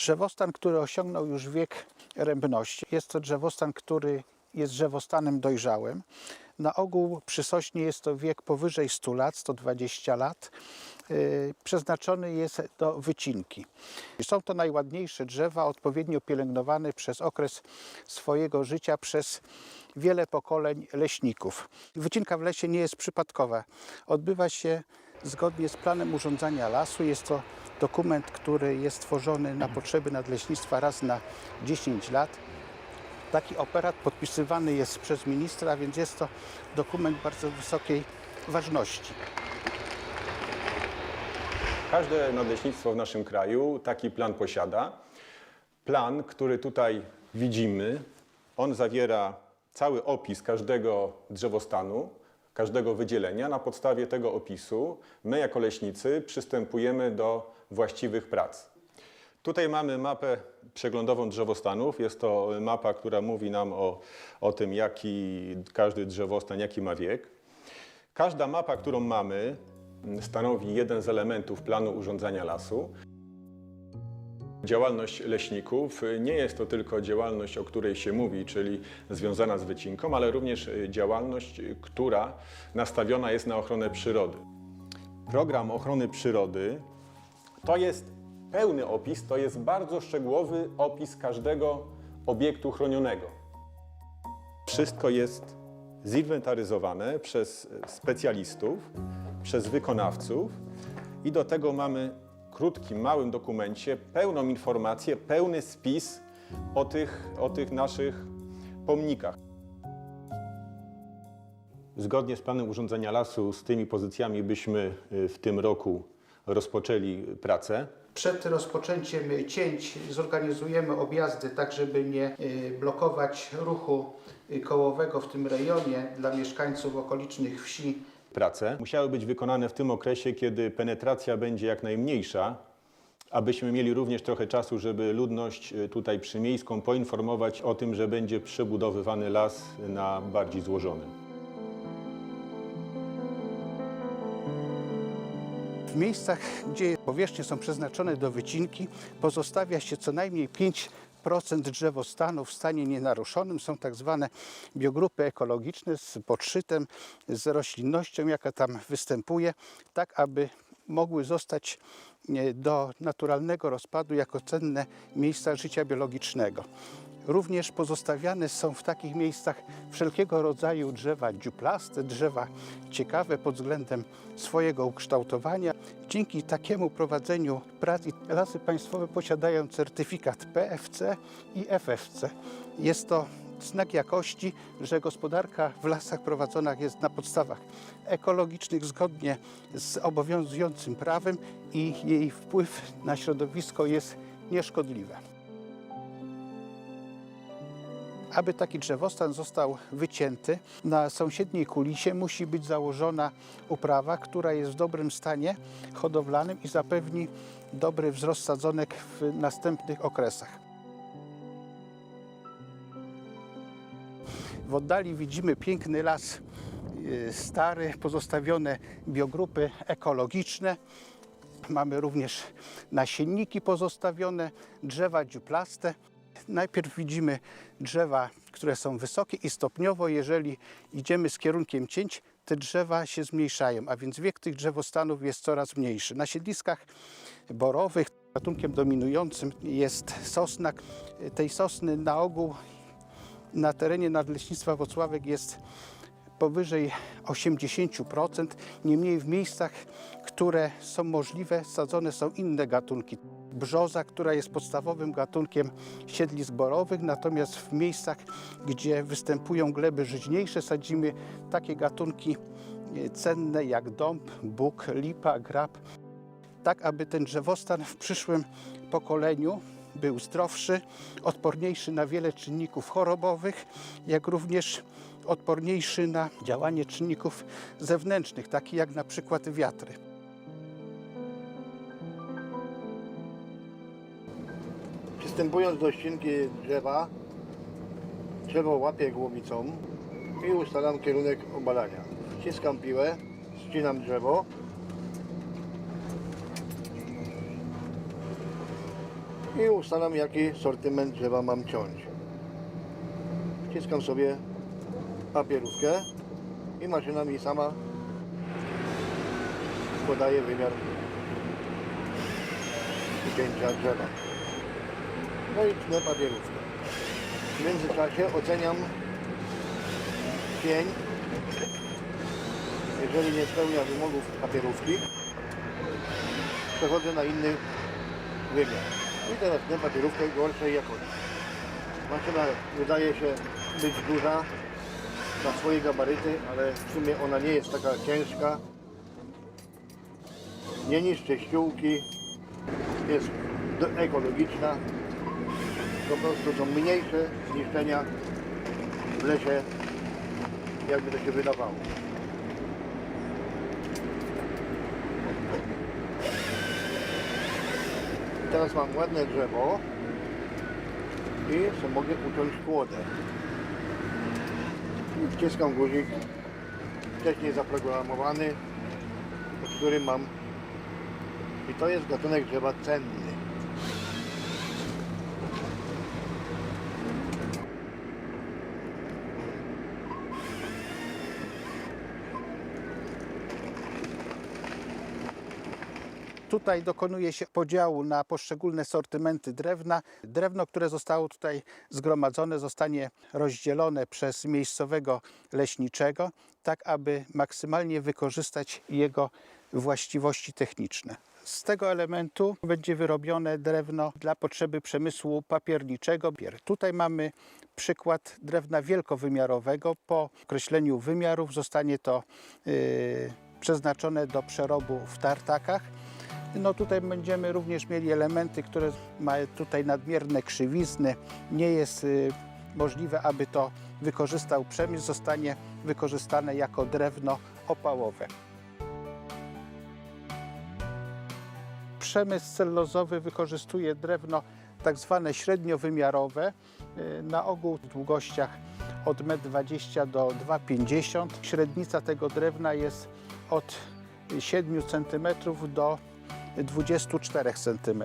Drzewostan, który osiągnął już wiek rębności. Jest to drzewostan, który jest drzewostanem dojrzałym. Na ogół przy sośnie jest to wiek powyżej 100 lat, 120 lat. Yy, Przeznaczony jest do wycinki. Są to najładniejsze drzewa, odpowiednio pielęgnowane przez okres swojego życia przez wiele pokoleń leśników. Wycinka w lesie nie jest przypadkowa. Odbywa się zgodnie z planem urządzania lasu. Jest to dokument, który jest tworzony na potrzeby nadleśnictwa raz na 10 lat. Taki operat podpisywany jest przez ministra, więc jest to dokument bardzo wysokiej ważności. Każde nadleśnictwo w naszym kraju taki plan posiada. Plan, który tutaj widzimy, on zawiera cały opis każdego drzewostanu, każdego wydzielenia. Na podstawie tego opisu my jako leśnicy przystępujemy do właściwych prac. Tutaj mamy mapę przeglądową drzewostanów. Jest to mapa, która mówi nam o, o tym, jaki każdy drzewostan, jaki ma wiek. Każda mapa, którą mamy, stanowi jeden z elementów planu urządzania lasu. Działalność leśników nie jest to tylko działalność, o której się mówi, czyli związana z wycinką, ale również działalność, która nastawiona jest na ochronę przyrody. Program ochrony przyrody to jest pełny opis, to jest bardzo szczegółowy opis każdego obiektu chronionego. Wszystko jest zinwentaryzowane przez specjalistów, przez wykonawców i do tego mamy krótkim, małym dokumencie pełną informację, pełny spis o tych, o tych naszych pomnikach. Zgodnie z planem urządzenia lasu z tymi pozycjami byśmy y, w tym roku rozpoczęli pracę. Przed rozpoczęciem cięć zorganizujemy objazdy, tak żeby nie y, blokować ruchu y, kołowego w tym rejonie dla mieszkańców okolicznych wsi. Prace musiały być wykonane w tym okresie, kiedy penetracja będzie jak najmniejsza, abyśmy mieli również trochę czasu, żeby ludność y, tutaj przymiejską poinformować o tym, że będzie przebudowywany las na bardziej złożony. W miejscach, gdzie powierzchnie są przeznaczone do wycinki, pozostawia się co najmniej 5% drzewostanu w stanie nienaruszonym. Są tak zwane biogrupy ekologiczne z podszytem, z roślinnością, jaka tam występuje, tak aby mogły zostać e, do naturalnego rozpadu jako cenne miejsca życia biologicznego. Również pozostawiane są w takich miejscach wszelkiego rodzaju drzewa dziuplaste, drzewa ciekawe pod względem swojego ukształtowania. Dzięki takiemu prowadzeniu prac Lasy Państwowe posiadają certyfikat PFC i FFC. Jest to znak jakości, że gospodarka w lasach prowadzona jest na podstawach ekologicznych zgodnie z obowiązującym prawem i jej wpływ na środowisko jest nieszkodliwy. Aby taki drzewostan został wycięty, na sąsiedniej kulisie musi być założona uprawa, która jest w dobrym stanie hodowlanym i zapewni dobry wzrost sadzonek w następnych okresach. W oddali widzimy piękny las y, stary, pozostawione biogrupy ekologiczne. Mamy również nasienniki pozostawione, drzewa dziuplaste. Najpierw widzimy drzewa, które są wysokie i stopniowo, jeżeli idziemy z kierunkiem cięć, te drzewa się zmniejszają, a więc wiek tych drzewostanów jest coraz mniejszy. Na siedliskach borowych gatunkiem dominującym jest sosna. Tej sosny na ogół na terenie Nadleśnictwa Wocławek jest powyżej 80%. Niemniej w miejscach, które są możliwe, sadzone są inne gatunki. Brzoza, która jest podstawowym gatunkiem siedlisk borowych, natomiast w miejscach, gdzie występują gleby żyźniejsze, sadzimy takie gatunki e, cenne jak dąb, bóg, lipa, grab, tak aby ten drzewostan w przyszłym pokoleniu był zdrowszy, odporniejszy na wiele czynników chorobowych, jak również odporniejszy na działanie czynników zewnętrznych, takich jak na przykład wiatry. Przystępując do ścinki drzewa, drzewo łapię głowicą i ustalam kierunek obalania. Wciskam piłę, ścinam drzewo. i ustalam jaki sortyment drzewa mam ciąć. Wciskam sobie papierówkę i maszyna mi sama podaje wymiar cięcia drzewa. No i tnę papierówkę. W międzyczasie oceniam pień. Jeżeli nie spełnia wymogów papierówki, przechodzę na inny wymiar. I teraz tę papierówkę gorszej jakości. Maszyna wydaje się być duża na swoje gabaryty, ale w sumie ona nie jest taka ciężka. Nie niszczy ściółki, jest ekologiczna. Po prostu są mniejsze zniszczenia w lesie, jakby to się wydawało. Teraz mam ładne drzewo i mogę uciąć kłodę. Wciskam guzik wcześniej zaprogramowany, pod którym mam i to jest gatunek drzewa cenny. Tutaj dokonuje się podziału na poszczególne sortymenty drewna. Drewno, które zostało tutaj zgromadzone, zostanie rozdzielone przez miejscowego leśniczego, tak aby maksymalnie wykorzystać jego właściwości techniczne. Z tego elementu będzie wyrobione drewno dla potrzeby przemysłu papierniczego. Tutaj mamy przykład drewna wielkowymiarowego. Po określeniu wymiarów zostanie to yy, przeznaczone do przerobu w tartakach. No tutaj będziemy również mieli elementy, które mają tutaj nadmierne krzywizny. Nie jest y, możliwe, aby to wykorzystał przemysł. Zostanie wykorzystane jako drewno opałowe. Przemysł celulozowy wykorzystuje drewno tak zwane średniowymiarowe, y, na ogół w długościach od 1,20 m do 2,50 m. Średnica tego drewna jest od 7 cm do 24 cm.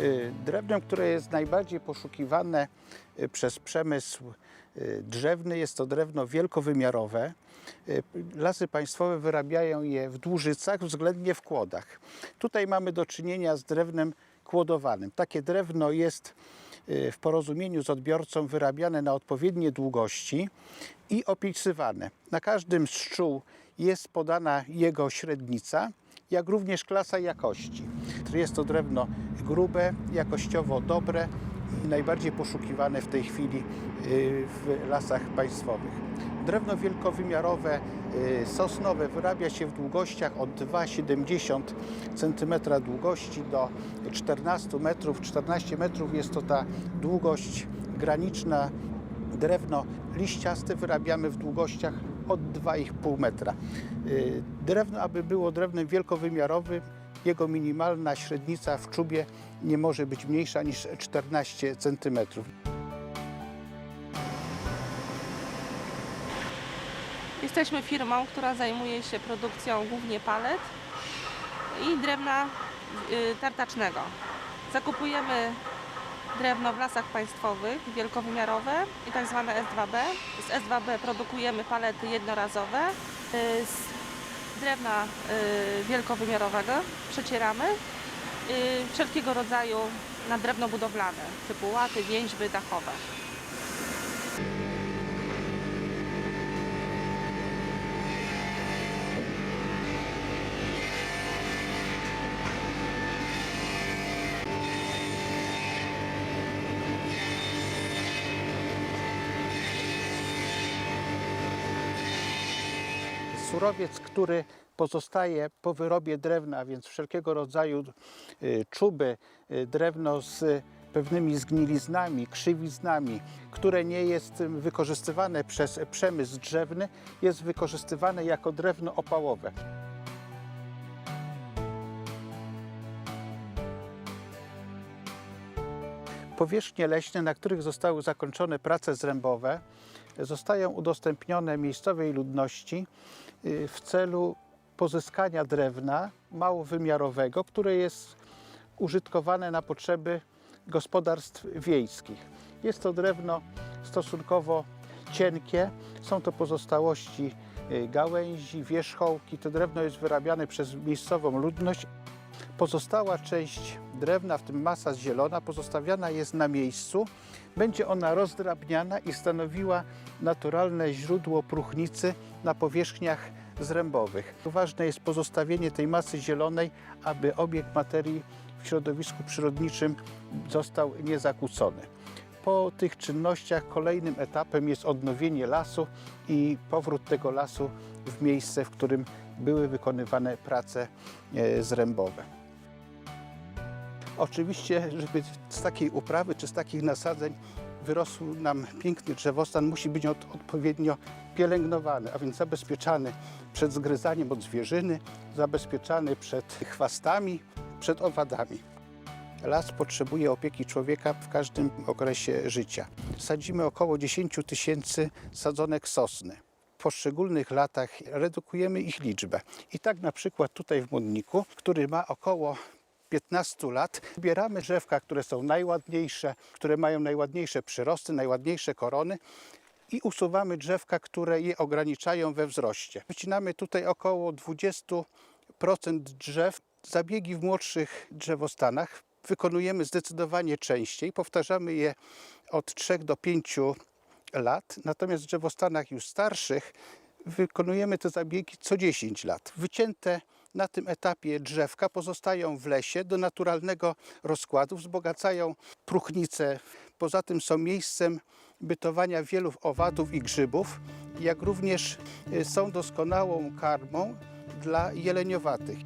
Y, Drewnem, które jest najbardziej poszukiwane y, przez przemysł y, drzewny, jest to drewno wielkowymiarowe. Lasy państwowe wyrabiają je w dłużycach, względnie w kłodach. Tutaj mamy do czynienia z drewnem kłodowanym. Takie drewno jest w porozumieniu z odbiorcą wyrabiane na odpowiednie długości i opisywane. Na każdym z szczół jest podana jego średnica, jak również klasa jakości. Jest to drewno grube, jakościowo dobre i najbardziej poszukiwane w tej chwili y, w lasach państwowych. Drewno wielkowymiarowe, y, sosnowe wyrabia się w długościach od 2,70 cm długości do 14 metrów. 14 metrów jest to ta długość graniczna Drewno liściaste wyrabiamy w długościach od 2,5 metra. Y, Drewno, aby było drewnem wielkowymiarowym, jego minimalna średnica w czubie nie może być mniejsza niż 14 cm. Jesteśmy firmą, która zajmuje się produkcją głównie palet i drewna y, tartacznego. Zakupujemy drewno w lasach państwowych, wielkowymiarowe i tak zwane S2B. Z S2B produkujemy palety jednorazowe. Y, Z drewna y, wielkowymiarowego przecieramy y, wszelkiego rodzaju na drewno budowlane, typu łaty, więźby dachowe. Surowiec, który pozostaje po wyrobie drewna, więc wszelkiego rodzaju y, czuby, y, drewno z pewnymi zgniliznami, krzywiznami, które nie jest ym, wykorzystywane przez przemysł drzewny, jest wykorzystywane jako drewno opałowe. Powierzchnie leśne, na których zostały zakończone prace zrębowe, zostają udostępnione miejscowej ludności y, w celu pozyskania drewna małowymiarowego, które jest użytkowane na potrzeby gospodarstw wiejskich. Jest to drewno stosunkowo cienkie, są to pozostałości y, gałęzi, wierzchołki. To drewno jest wyrabiane przez miejscową ludność. Pozostała część drewna, w tym masa zielona, pozostawiana jest na miejscu. Będzie ona rozdrabniana i stanowiła naturalne źródło próchnicy na powierzchniach zrębowych. Ważne jest pozostawienie tej masy zielonej, aby obieg materii w środowisku przyrodniczym został niezakłócony. Po tych czynnościach kolejnym etapem jest odnowienie lasu i powrót tego lasu w miejsce, w którym były wykonywane prace e, zrębowe. Oczywiście, żeby z takiej uprawy czy z takich nasadzeń wyrosł nam piękny drzewostan, musi być od, odpowiednio pielęgnowany, a więc zabezpieczany przed zgryzaniem od zwierzyny, zabezpieczany przed chwastami, przed owadami. Las potrzebuje opieki człowieka w każdym okresie życia. Sadzimy około 10 tysięcy sadzonek sosny. W poszczególnych latach redukujemy ich liczbę. I tak na przykład tutaj w Młodniku, który ma około 15 lat, wybieramy drzewka, które są najładniejsze, które mają najładniejsze przyrosty, najładniejsze korony i usuwamy drzewka, które je ograniczają we wzroście. Wycinamy tutaj około 20% drzew. Zabiegi w młodszych drzewostanach wykonujemy zdecydowanie częściej. Powtarzamy je od 3 do 5 lat. Natomiast w drzewostanach już starszych wykonujemy te zabiegi co 10 lat. Wycięte na tym etapie drzewka pozostają w lesie do naturalnego rozkładu, wzbogacają próchnicę. Poza tym są miejscem bytowania wielu owadów i grzybów, jak również y, są doskonałą karmą dla jeleniowatych.